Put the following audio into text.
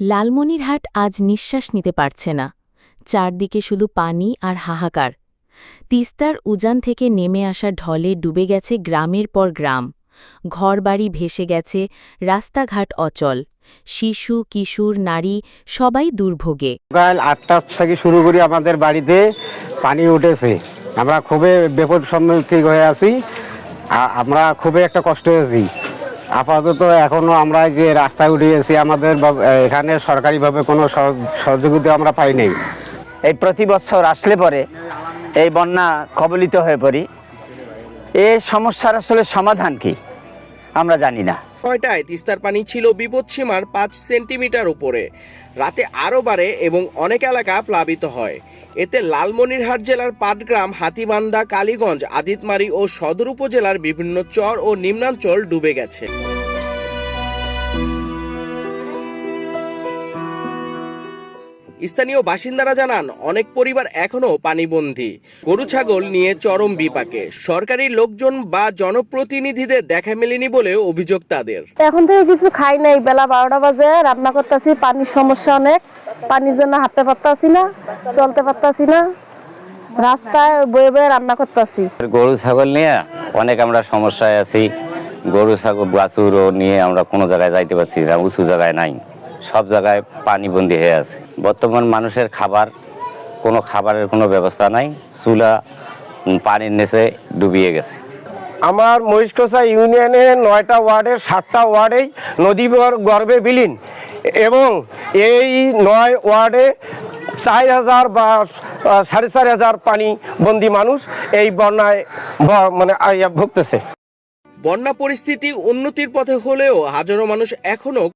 লালমনিরহাট আজ নিঃশ্বাস নিতে পারছে না। চারদিকে শুধু পানি আর হাহাকার। তিস্তার উজান থেকে নেমে আসা ঢলে ডুবে গেছে গ্রামের পর গ্রাম। ঘরবাড়ি ভেসে গেছে রাস্তাঘাট অচল। শিশু, কিশোর, নারী সবাই দুর্ভোগে। সকাল আটটা থেকে শুরু করি আমাদের বাড়িতে পানি উঠেছে। আমরা খুবই বিপদ সম্মুখীন হয়ে আছি। আমরা খুবই একটা কষ্ট হয়েছি। আপাতত এখনও আমরা যে রাস্তায় উঠে গেছি আমাদের এখানে সরকারিভাবে কোনো সহযোগিতা আমরা পাই নাই। এই প্রতি বছর আসলে পরে এই বন্যা কবলিত হয়ে পড়ি। এই সমস্যার আসলে সমাধান কি আমরা জানি না। ছয়টায় তিস্তার পানি ছিল বিপদসীমার পাঁচ সেন্টিমিটার উপরে। রাতে আরও বাড়ে এবং অনেক এলাকা প্লাবিত হয়। এতে লালমনিরহাট জেলার পাটগ্রাম হাতিবান্ধা কালীগঞ্জ আদিতমারি ও সদর উপজেলার বিভিন্ন চর ও নিম্নাঞ্চল ডুবে গেছে। স্থানীয় বাসিন্দারা জানান অনেক পরিবার এখনও পানিবন্দী। গরু ছাগল নিয়ে চরম বিপাকে। সরকারি লোকজন বা জনপ্রতিনিধিদের দেখা মেলেনি বলে অভিযোগ তাদের। এখন থেকে কিছু খাই নাই বেলা বারোটা বাজে রান্না করতেছি পানির সমস্যা অনেক। পানির জন্য হাঁটতে পারতাছি না চলতে পারতাছি না। রাস্তায় বয়ে বয়ে রান্না করতেছি। গরু ছাগল নিয়ে অনেক আমরা সমস্যায় আছি। গরু ছাগল বাছুরও নিয়ে আমরা কোনো জায়গায় যাইতে পারছি না উঁচু জায়গায় নাই। সব জায়গায় পানিবন্দি হয়ে আছে। বর্তমান মানুষের খাবার কোনো খাবারের কোনো ব্যবস্থা নাই চুলা পানির নিচে ডুবিয়ে গেছে। আমার মহিষকষা ইউনিয়নে নয়টা ওয়ার্ডের সাতটা ওয়ার্ডেই নদী গর্বে বিলীন। এবং এই নয় ওয়ার্ডে চার হাজার বা সাড়ে চার হাজার পানি বন্দি মানুষ এই বন্যায় ভ- মানে ভুগতেছে। বন্যা পরিস্থিতি উন্নতির পথে হলেও হাজারো মানুষ এখনও